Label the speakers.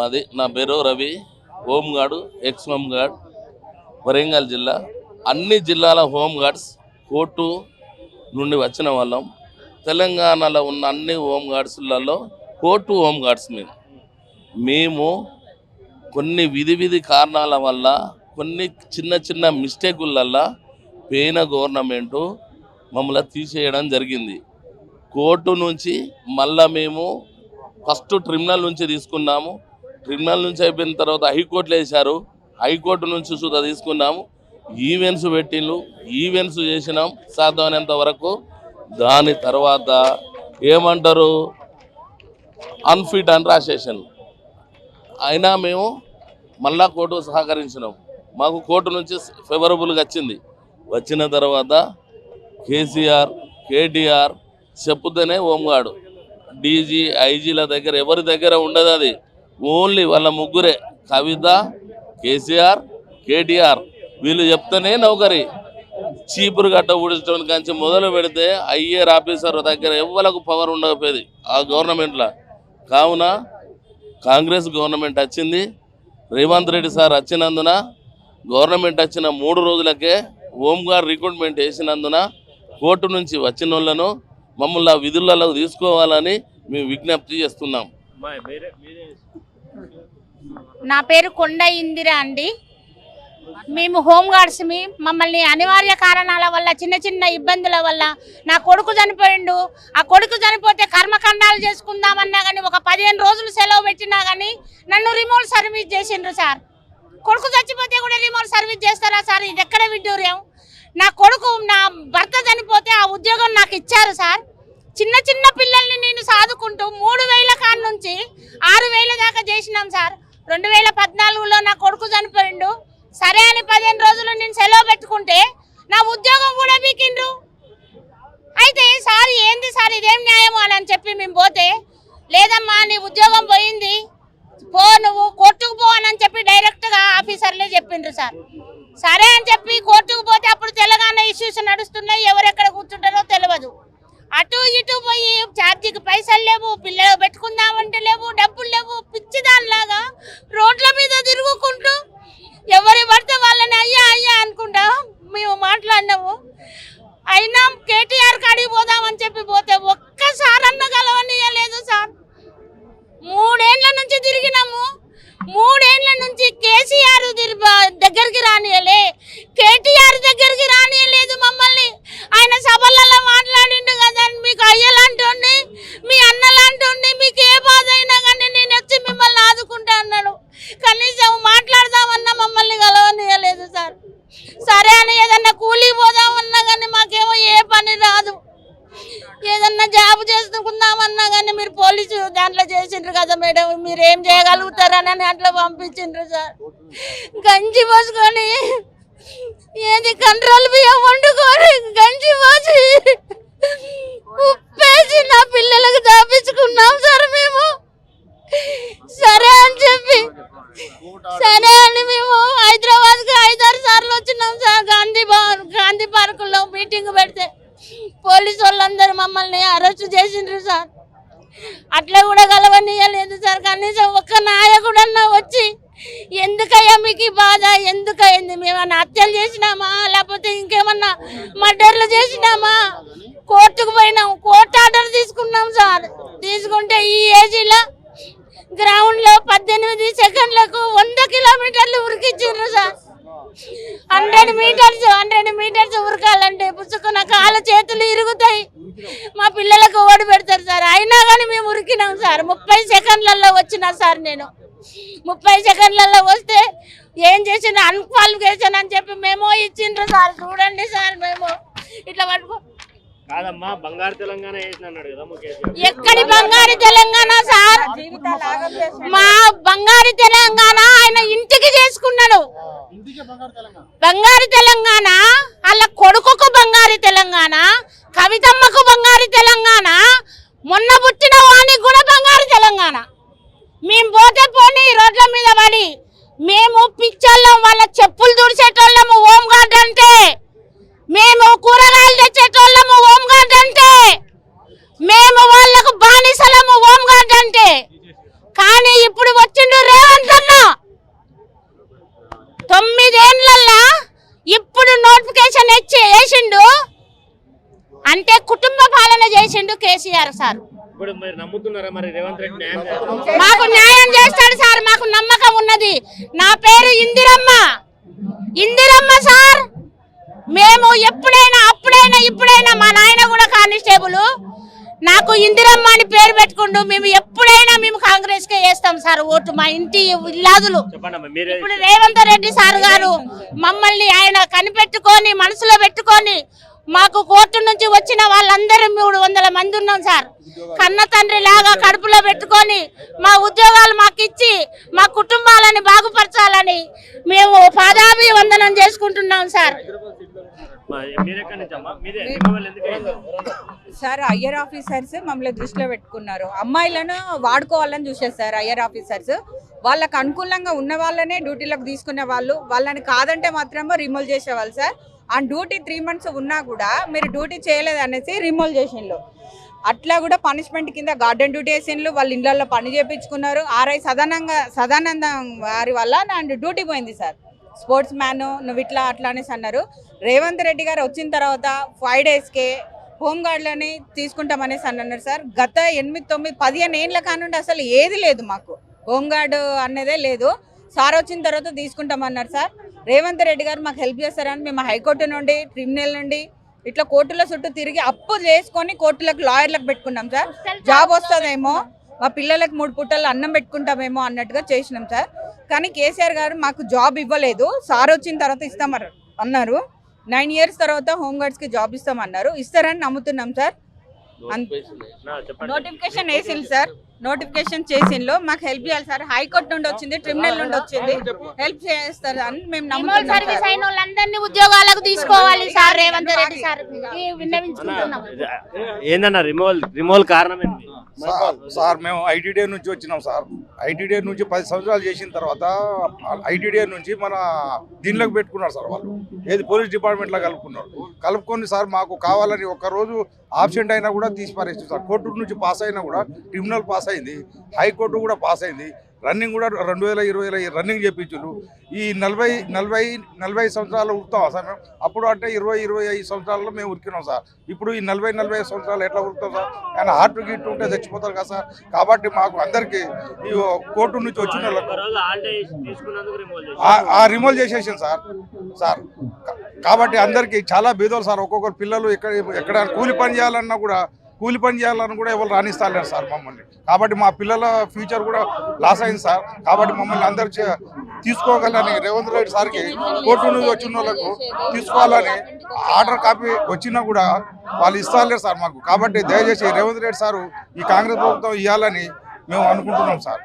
Speaker 1: మాది నా పేరు Ravi. Home guard ex home guard Warangal జిల్లా. అన్ని జిల్లాల హోంగార్డ్స్ కోర్టు నుండి వచ్చిన వాళ్ళం. తెలంగాణలో ఉన్న అన్ని హోంగార్డ్స్లలో కోర్టు హోంగార్డ్స్ మేము. మేము కొన్ని విధి విధి కారణాల వల్ల కొన్ని చిన్న చిన్న మిస్టేకులల్ల పోయిన గవర్నమెంటు మమ్మల్ని తీసేయడం జరిగింది. కోర్టు నుంచి మళ్ళా మేము ఫస్ట్ ట్రిబ్యునల్ నుంచి తీసుకున్నాము. ట్రిబ్యునల్ నుంచి అయిపోయిన తర్వాత హైకోర్టులు వేశారు. హైకోర్టు నుంచి సుధా తీసుకున్నాము. ఈవెంట్స్ పెట్టిండ్రు. ఈవెంట్స్ చేసినాం. సాధ్యమైనంత వరకు దాని తర్వాత ఏమంటారు? అన్ఫిట్ అని రాసేసాను అయినా మేము మళ్ళా కోర్టు సహకరించినాం. మాకు కోర్టు నుంచి ఫేవరబుల్గా వచ్చింది. వచ్చిన తర్వాత కేసీఆర్ కేటీఆర్ చెప్పుతేనే హోంగార్డు డీజీ ఐజీల దగ్గర ఎవరి దగ్గర ఉండదు అది. ఓన్లీ వాళ్ళ ముగ్గురే. కవిత కేసీఆర్ కేటీఆర్. వీళ్ళు చెప్తేనే నౌకరి. చీపురు గట్ట ఊడించడం కాంచి మొదలు పెడితే ఐఏఆర్ ఆఫీసర్ దగ్గర ఎవ్వలకు పవర్ ఉండకపోయేది ఆ గవర్నమెంట్లో. కావున కాంగ్రెస్ గవర్నమెంట్ వచ్చింది. రేవంత్ రెడ్డి సార్ వచ్చినందున గవర్నమెంట్ వచ్చిన మూడు రోజులకే హోంగార్డ్ రిక్రూట్మెంట్ వేసినందున కోర్టు నుంచి వచ్చిన వాళ్ళను మమ్మల్ని ఆ విధులలో తీసుకోవాలని మేము విజ్ఞప్తి చేస్తున్నాం.
Speaker 2: నా పేరు కొండ ఇందిర అండి. మేము హోంగార్డ్స్ గార్డ్స్మి మమ్మల్ని అనివార్య కారణాల వల్ల చిన్న చిన్న ఇబ్బందుల వల్ల నా కొడుకు చనిపోయిండు. ఆ కొడుకు చనిపోతే కర్మకాండాలు చేసుకుందామన్నా కానీ ఒక పదిహేను రోజులు సెలవు పెట్టినా కానీ నన్ను రిమోట్ సర్వీస్ చేసిండ్రు సార్. కొడుకు చచ్చిపోతే కూడా రిమోట్ సర్వీస్ చేస్తారా సార్? ఇది ఎక్కడ విడ్డూర్యం? నా కొడుకు నా భర్త చనిపోతే ఆ ఉద్యోగం నాకు ఇచ్చారు సార్. చిన్న చిన్న పిల్లల్ని నేను సాదుకుంటూ మూడు వేల కాడ నుంచి ఆరు వేల దాకా చేసినాం సార్. రెండు వేల పద్నాలుగులో నా కొడుకు చనిపోయిండు. సరే అని పదిహేను రోజులు నేను సెలవు పెట్టుకుంటే నా ఉద్యోగం కూడా బీకిండ్రు అయితే సార్ ఏంది సార్ ఇదేం న్యాయం అని అని చెప్పి మేము పోతే లేదమ్మా నీ ఉద్యోగం పోయింది. పో నువ్వు కోర్టుకు పో అని చెప్పి డైరెక్ట్గా ఆఫీసర్లే చెప్పిండ్రు సార్. సరే అని చెప్పి కోర్టుకు పోతే అప్పుడు తెలంగాణ ఇష్యూస్ నడుస్తున్నాయి. ఎవరెక్కడ కూర్చుంటారో తెలియదు అటు ఇటు పోయి ఛార్జీకి పైసలు లేవు పిల్లలు పెట్టుకుందామంటే లేవు డబ్బులు లేవు పిచ్చిదానిలాగా రోడ్ల మీద తిరుగుకుంటూ ఎవరి పడితే వాళ్ళని అయ్యా అయ్యా అని మేము మాట్లాడినాము అయినా కేటీఆర్ కాడికి పోదామని చెప్పి పోతే ఒక్కసారన్న కలవనీయలేదు సార్ మూడేండ్ల నుంచి తిరిగినాము మూడేండ్ల నుంచి కేసీఆర్ తిరిగి- దగ్గరికి రానియలే కేటీఆర్ దగ్గరికి రానియలేదు మమ్మల్ని ఆయన సభలలో మాట్లాడిండు కదా మీకు అయ్యలాంటి మీ అన్నలాంటి మీకు ఏ బాధ అయినా కానీ నేను వచ్చి మిమ్మల్ని ఆదుకుంటా అన్నాడు కనీసం మాట్లాడదామన్నా మమ్మల్ని కలవనీయలేదు సార్ సరే అని ఏదన్నా కూలీ పోదామన్నా కానీ మాకేమో ఏ పని రాదు ఏదన్నా జాబ్ చేసుకుందామన్నా కానీ మీరు పోలీసు దాంట్లో చేసిండ్రు కదా మేడం మీరు అట్లా పంపించిండ్రు సార్? గంజి పోసుకొని ఏది కంట్రోల్ బియ్యం వండుకొని గంజి పోసి ఉప్పేసి నా పిల్లలకు దాపించుకున్నాం సార్ మేము. సరే అని చెప్పి సరే అని మేము హైదరాబాద్కి ఐదారు సార్లు వచ్చినాం సార్. గాంధీ భవన్ గాంధీ పార్కులో మీటింగ్ పెడితే పోలీసు వాళ్ళందరూ మమ్మల్ని అరెస్ట్ చేసిండ్రు సార్. అట్లా కూడా కలవనీయలేదు సార్. కనీసం ఒక్క నాయకుడన్నా వచ్చి ఎందుకయ్యా మీకు బాధ? ఎందుకయింది? మేమన్నా హత్యలు చేసినామా? లేకపోతే ఇంకేమన్నా మర్డర్లు చేసినామా? కోర్టుకు పోయినాం. కోర్టు ఆర్డర్ తీసుకున్నాం సార్. తీసుకుంటే ఈ ఏజీలో గ్రౌండ్లో పద్దెనిమిది సెకండ్లకు వంద కిలోమీటర్లు ఉరికిచ్చిండ్రు sir. Hundred metres hundred metres ఉరకాలంటే పుచ్చుకున్న చేతులు ఇరుగుతాయి. మా పిల్లలకు ఓడి పెడతారు సార్. అయినా కానీ మేము ఉరికినాం సార్. ముప్పై సెకండ్లలో వచ్చినా సార్ నేను. ముప్పై సెకండ్లలో వస్తే ఏం చేసిన అన్క్వాలిఫికేషన్ అని చెప్పి మేము ఇచ్చిండ్రు సార్. చూడండి సార్ మేము. ఇట్లా పట్టుకో
Speaker 3: కాదమ్మా బంగారు తెలంగాణ అన్నాడు కదా
Speaker 2: ఎక్కడి బంగారు తెలంగాణ సార్? మా బంగారు తెలంగాణ ఆయన ఇంటికి చేసుకున్నాడు. బంగారు తెలంగాణ వాళ్ళ కొడుకుకు బంగారు తెలంగాణ కవితమ్మకు బంగారు తెలంగాణ మొన్న పుట్టిన వానికి కూడా బంగారు తెలంగాణ. మేము పోతే పోనీ రోడ్ల మీద పడి మేము పిచ్చోళ్ళం వాళ్ళ చెప్పులు తుడిచేటోళ్ళము హోంగార్డ్ అంటే. మేము కూరగాయలు తెచ్చేటోళ్ళము హోమ్ గార్డ్ అంటే. మేము వాళ్ళకు బానిసలము హోమ్ గార్డ్ అంటే. కానీ ఇప్పుడు వచ్చిండు రేవంత్ అన్న.
Speaker 3: తొమ్మిదేళ్ళల్లా ఇప్పుడు నోటిఫికేషన్ ఇచ్చి వేసిండు. అంటే కుటుంబ పాలన చేసిండు కేసీఆర్ సార్.
Speaker 2: మాకు న్యాయం చేస్తాడు సార్ మాకు నమ్మకం ఉన్నది. నా పేరు ఇందిరమ్మ. ఇందిరమ్మ సార్ మేము ఎప్పుడైనా అప్పుడైనా ఇప్పుడైనా మా నాయన కూడా కానిస్టేబుల్ నాకు ఇందిరమ్మ అని పేరు పెట్టుకుంటూ మేము ఎప్పుడైనా మేము కాంగ్రెస్ కే వేస్తాం సార్ ఓటు మా ఇంటి ఇల్లాదులు. ఇప్పుడు రేవంత్ రెడ్డి సార్ గారు మమ్మల్ని ఆయన కనిపెట్టుకొని మనసులో పెట్టుకొని మాకు కోర్టు నుంచి వచ్చిన వాళ్ళందరూ మూడు వందల మంది ఉన్నాం సార్. కన్న తండ్రి లాగా కడుపులో పెట్టుకొని మా ఉద్యోగాలు మాకు ఇచ్చి మా కుటుంబాలని బాగుపరచాలని మేము పాదాభి వందనం చేసుకుంటున్నాం సార్.
Speaker 4: సార్ అయ్యర్ ఆఫీసర్స్ మమ్మల్ని దృష్టిలో పెట్టుకున్నారు. అమ్మాయిలను వాడుకోవాలని చూసారు సార్ అయ్యర్ ఆఫీసర్స్. వాళ్ళకు అనుకూలంగా ఉన్న వాళ్ళనే డ్యూటీలోకి తీసుకునే వాళ్ళు. వాళ్ళని కాదంటే మాత్రం రిమూవ్ చేసేవాళ్ళు సార్. ఆ డ్యూటీ త్రీ మంత్స్ ఉన్నా కూడా మీరు డ్యూటీ చేయలేదు అనేసి రిమూవ్ చేసిండ్రు. అట్లా కూడా పనిష్మెంట్ కింద గార్డెన్ డ్యూటీ వేసిండ్రు. వాళ్ళ ఇళ్ళల్లో పని చేయించుకున్నారు ఆర్ఐ సదానంగా సదానందం వారి వల్ల నా డ్యూటీ పోయింది సార్. స్పోర్ట్స్ మ్యాన్ నువ్వు ఇట్లా అట్లా అనేసి అన్నారు. రేవంత్ రెడ్డి గారు వచ్చిన తర్వాత ఫైవ్ డేస్కే హోమ్ గార్డులని తీసుకుంటామనేసి అన్నారు సార్. గత ఎనిమిది తొమ్మిది పదిహేను ఏళ్ళ కానుండి అసలు ఏది లేదు మాకు. హోమ్ గార్డు అనేదే లేదు. సార్ వచ్చిన తర్వాత తీసుకుంటామన్నారు సార్. రేవంత్ రెడ్డి గారు మాకు హెల్ప్ చేస్తారని మేము హైకోర్టు నుండి ట్రిబ్యునల్ నుండి ఇట్లా కోర్టుల చుట్టూ తిరిగి అప్పు చేసుకొని కోర్టులకు లాయర్లకు పెట్టుకున్నాం సార్. జాబ్ వస్తుందేమో మా పిల్లలకు మూడు పూటలు అన్నం పెట్టుకుంటామేమో అన్నట్టుగా చేసినాం సార్. కానీ కేసీఆర్ గారు మాకు జాబ్ ఇవ్వలేదు. సార్ వచ్చిన తర్వాత ఇస్తామన్నారు అన్నారు. నైన్ ఇయర్స్ తర్వాత హోమ్ గార్డ్స్కి జాబ్ ఇస్తామన్నారు. ఇస్తారని నమ్ముతున్నాం సార్. నోటిఫికేషన్ వేసింది సార్. నోటిఫికేషన్ చేసిండ్రు మాకు హెల్ప్ చేయాలి సార్. హైకోర్టు నుండి వచ్చింది ట్రిబ్యునల్ నుండి వచ్చింది. హెల్ప్ చేస్తారు అని మేము
Speaker 2: రిమోట్
Speaker 4: నమ్ముతున్నాం
Speaker 2: సర్వీస్
Speaker 4: సార్.
Speaker 2: అయిన వాళ్ళందరినీ ఉద్యోగాలకు తీసుకోవాలి సార్ రేవంత్ రెడ్డి సార్. విన్నవించుకుంటున్నాం.
Speaker 3: ఏందన్నా రిమూవల్ రిమూవల్ కారణం ఏంది?
Speaker 5: సార్ సార్ మేము ఐటీడీ నుంచి వచ్చినాం సార్. ఐటీడీ నుంచి పది సంవత్సరాలు చేసిన తర్వాత ఐటీడీ నుంచి మన దీనిలోకి పెట్టుకున్నారు సార్ వాళ్ళు. ఏది పోలీస్ డిపార్ట్మెంట్లో కలుపుకున్నారు. కలుపుకొని సార్ మాకు కావాలని ఒక్క రోజు ఆబ్సెంట్ అయినా కూడా తీసి పారేస్తుంది సార్. కోర్టు నుంచి పాస్ అయినా కూడా ట్రిబ్యునల్ పాస్ పాస్ అయింది హైకోర్టు కూడా పాస్ అయింది రన్నింగ్ కూడా రెండు వేల ఇరవైలో రన్నింగ్ చేయించులు ఈ నలభై నలభై నలభై సంవత్సరాలు ఉరుకుతాం సార్? మేము అప్పుడు అంటే ఇరవై ఇరవై ఐదు సంవత్సరాల్లో మేము ఉరికినాం సార్. ఇప్పుడు ఈ నలభై నలభై సంవత్సరాలు ఎట్లా ఉరుకుతాం సార్? ఆయన హార్ట్ గిట్ ఉంటే చచ్చిపోతారు కదా సార్. కాబట్టి మాకు అందరికీ ఈ కోర్టు నుంచి వచ్చిన
Speaker 3: రిమూవల్
Speaker 5: ఆ- రిమూవ్ చేసేసాను సార్. సార్ కాబట్టి అందరికీ చాలా బీదోలు సార్. ఒక్కొక్కరు పిల్లలు ఎక్కడ ఎక్కడ కూలి పని చేయాలన్నా కూడా కూలి పని చేయాలని కూడా ఎవరు రాణిస్తలేరు సార్ మమ్మల్ని. కాబట్టి మా పిల్లల ఫ్యూచర్ కూడా లాస్ అయింది సార్. కాబట్టి మమ్మల్ని అందరు తీసుకోగలని రేవంత్ రెడ్డి సార్కి కోర్టు నుంచి వచ్చిన వాళ్ళకు తీసుకోవాలని ఆర్డర్ కాపీ వచ్చినా కూడా వాళ్ళు ఇస్తాలేరు సార్ మాకు. కాబట్టి దయచేసి రేవంత్ రెడ్డి సారు ఈ కాంగ్రెస్ ప్రభుత్వం ఇవ్వాలని మేము అనుకుంటున్నాం సార్.